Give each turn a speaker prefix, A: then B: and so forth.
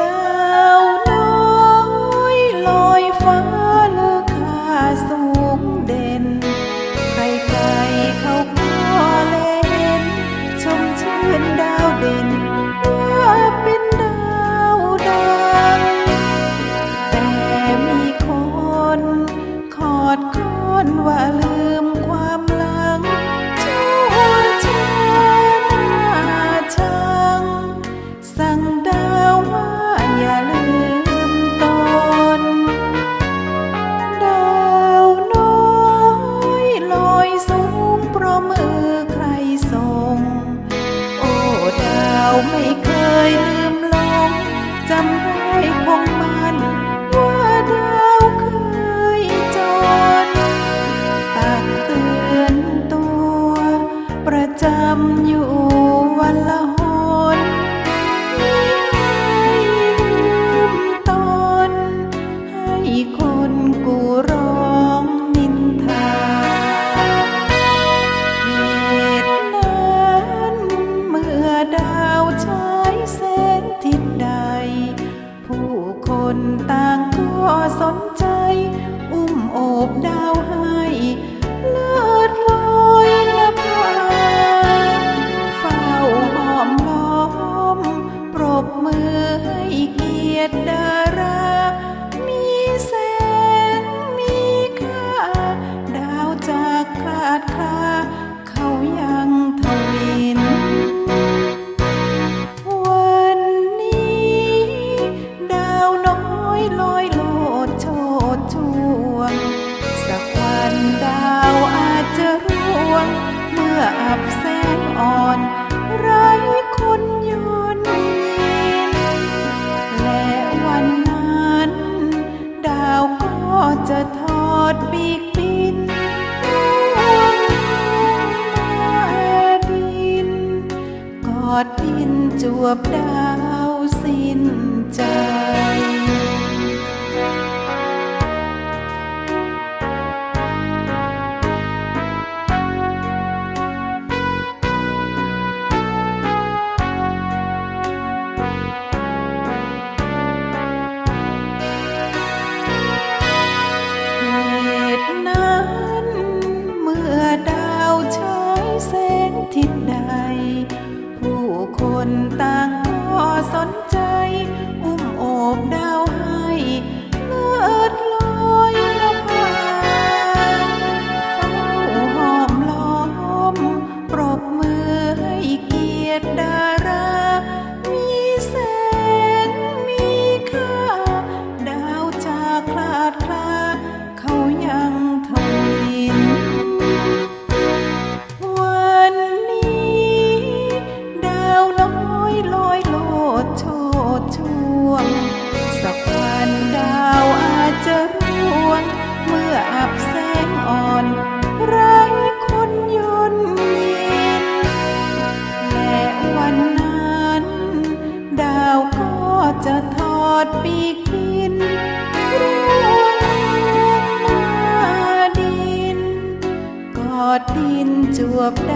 A: ดาวน้อยลอยฟ้าเลื ไม่เคยลืมลงจำได้คงมัน ว่าดาวเคยจนตักเตือนตัว ประจำอยู่วันละหนไม่ลืมตน ให้คนกูร้องนินทาเหตุนั้นเมื่อด ใช้แสงทิศใด ผู้คนต่างก็สน นดาวอาจจะร่วง เมื่ออับแสงอ่อนไร้คนยนยิน และวันนั้น ดาวก็จะทอดปีกบินร่วงมาดิน กอดดินจวบดาว ทิศใด ผู้คนต่าง จะร่วง เมื่ออับแสงอ่อน ไร้คนยนต์ยินและวันนั้น ดาวก็จะทอดปีกบินร่วงมาดิน กอดดินจวบดา